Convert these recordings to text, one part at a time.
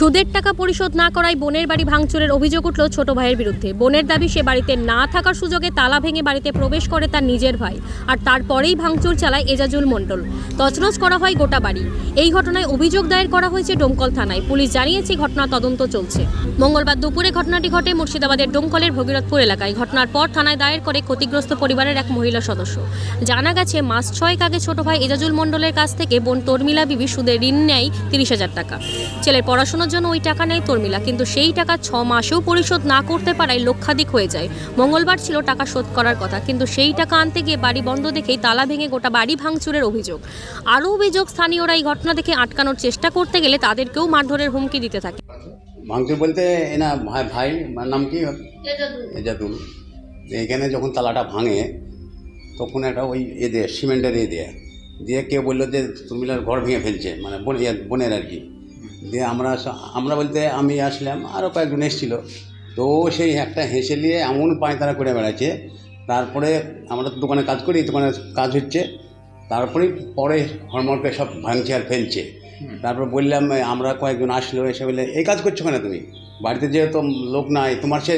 সুদের টাকা পরিশোধ না করায় বোনের বাড়ি ভাঙচুরের অভিযোগ উঠল ছোট ভাইয়ের বিরুদ্ধে। বোনের দাবি, সে বাড়িতে না থাকার সুযোগে তালা ভেঙে বাড়িতে প্রবেশ করে তার নিজের ভাই আর তারপরেই ভাঙচুর চালায় এজাজুল মণ্ডল। তছনছ করা হয় গোটা বাড়ি। এই ঘটনায় অভিযোগ দায়ের করা হয়েছে ডোমকল থানায়। পুলিশ জানিয়েছে ঘটনা তদন্ত চলছে। মঙ্গলবার দুপুরে ঘটনাটি ঘটে মুর্শিদাবাদের ডোমকলের ভগীরথপুর এলাকায়। ঘটনার পর থানায় দায়ের করে ক্ষতিগ্রস্ত পরিবারের এক মহিলা সদস্য। জানা গেছে, মাস ছয়েক আগে ছোট ভাই এজাজুল মণ্ডলের কাছ থেকে বোন তর্মিলা বিবি সুদের ঋণ নেয় তিরিশ হাজার টাকা। ছেলের পড়াশোনার জন্য ওই টাকা নেয় তর্মিলা কিন্তু সেই টাকা ছ মাসেও পরিশোধ না করতে পারায় লক্ষাধিক হয়ে যায়। মঙ্গলবার ছিল টাকা শোধ করার কথা কিন্তু সেই টাকা আনতে গিয়ে বাড়ি বন্ধ দেখেই তালা ভেঙে গোটা বাড়ি ভাঙচুরের অভিযোগ। আরও অভিযোগ স্থানীয়রা এই ঘটনা দেখে আটকানোর চেষ্টা করতে গেলে তাদেরকেও মারধরের হুমকি দিতে থাকে। ভাঙচুর বলতে এনা ভাই ভাই নাম কি? এজাদুল। এখানে যখন তালাটা ভাঙে তখন একটা ওই এ দিয়ে সিমেন্টের এ দিয়ে। দিয়ে কেউ বলল যে তুমিলার ঘর ভেঙে ফেলছে। মানে বোন বোনের আর কি। দিয়ে আমরা আমরা বলতে আমি আসলাম আরও কয়েকজন এসেছিল। তো সেই একটা হেসে নিয়ে এমন পায়তারা করে বেড়াচ্ছে তারপরে আমরা তো দোকানে কাজ করি দোকানে কাজ হচ্ছে তারপরে পরে হরমরকে সব ভাঙছে আর ফেলছে। তারপর বললাম আমরা কয়েকজন আসলো এসে বললে এই কাজ করছ কেন তুমি? বাড়িতে যেহেতু লোক নাই তোমার সে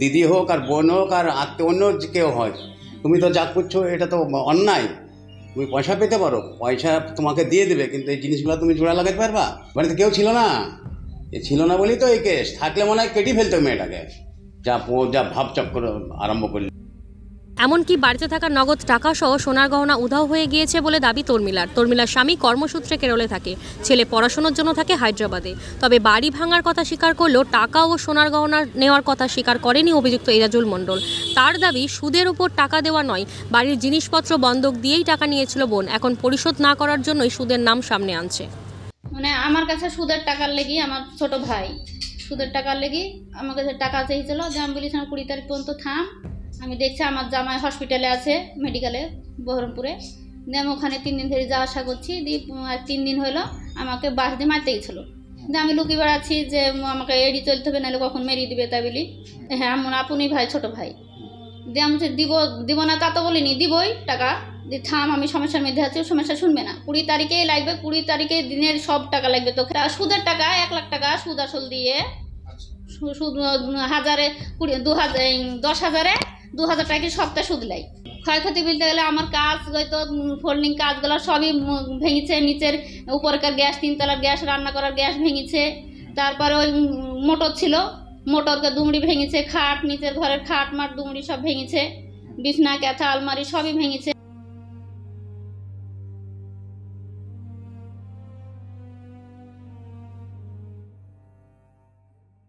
দিদি হোক আর বোন হোক আর আত্মীয় অন্য কেউ হয় তুমি তো যা করছ এটা তো অন্যায়। তুমি পয়সা পেতে পারো, পয়সা তোমাকে দিয়ে দেবে, কিন্তু এই জিনিসগুলো তুমি জোড়া লাগাতে পারবা? বাড়িতে কেউ ছিল না। এ ছিল না বলেই তো এই কেস থাকলে মনে হয় কেটে ফেলতো মেয়েটাকে। যা যা ভাব চক্কর আরম্ভ করলে। এমনকি বাড়িতে থাকা নগদ টাকা সহ সোনার গহনা উধাও হয়ে গিয়েছে বলে দাবি তর্মিলার। তর্মিলার স্বামী কর্মসূত্রে কেরলে থাকে, ছেলে পড়াশোনার জন্য থাকে হায়দ্রাবাদে। তবে বাড়ি ভাঙার কথা স্বীকার করলেও টাকা ও সোনার গহনা নেওয়ার কথা স্বীকার করেনি অভিযুক্ত এজাজুল মণ্ডল। তার দাবি, সুদের উপর টাকা দেওয়া নয়, বাড়ির জিনিসপত্র বন্ধক দিয়েই টাকা নিয়েছিল বোন। এখন পরিশোধ না করার জন্যই সুদের নাম সামনে আনছে। মানে আমার কাছে সুদের টাকার লেগে আমার ছোট ভাই। সুদের টাকার লেগে আমার কাছে টাকা চেয়েছিল যে আমি বলেছিলাম কুড়ি তারিখ পর্যন্ত থাম। আমি দেখছি আমার জামাই হসপিটালে আছে মেডিকেলে বহরমপুরে। দিয়ে আমি ওখানে তিন দিন ধরে যাওয়া আসা করছি দিয়ে তিন দিন হলো আমাকে বাস দিয়ে মারতে গেছিল। দিয়ে আমি লুকিয়ে বেড়াচ্ছি যে আমাকে এড়িয়ে চলতে হবে নাহলে কখন মেরিয়ে দিবে তাই বলি। হ্যাঁ আমার আপনি ভাই ছোট ভাই। দিয়ে আমি দিব দিব না তা তো বলিনি দিবই টাকা। দিয়ে থাম আমি সমস্যার মধ্যে আছি সমস্যা শুনবে না। কুড়ি তারিখেই লাগবে কুড়ি তারিখে দিনের সব টাকা লাগবে তো তা সুদের টাকা এক লাখ টাকা সুদ আসল দিয়ে। সুদ হাজারে কুড়ি দু হাজার দশ হাজারে দু হাজার টাকা সবটা সুদ লাই? ক্ষয়ক্ষতি বলতে গেলে আমার কাজ হয়তো ফোল্ডিং কাজগুলো সবই ভেঙেছে, নিচের উপরকার গ্যাস, তিনতলার গ্যাস, রান্না করার গ্যাস ভেঙেছে। তারপরে ওই মোটর ছিল, মোটরকে দুমড়ি ভেঙেছে, খাট, নিচের ঘরের খাট মাট দুমড়ি সব ভেঙেছে, বিছনা, ক্যাথা, আলমারি সবই ভেঙেছে।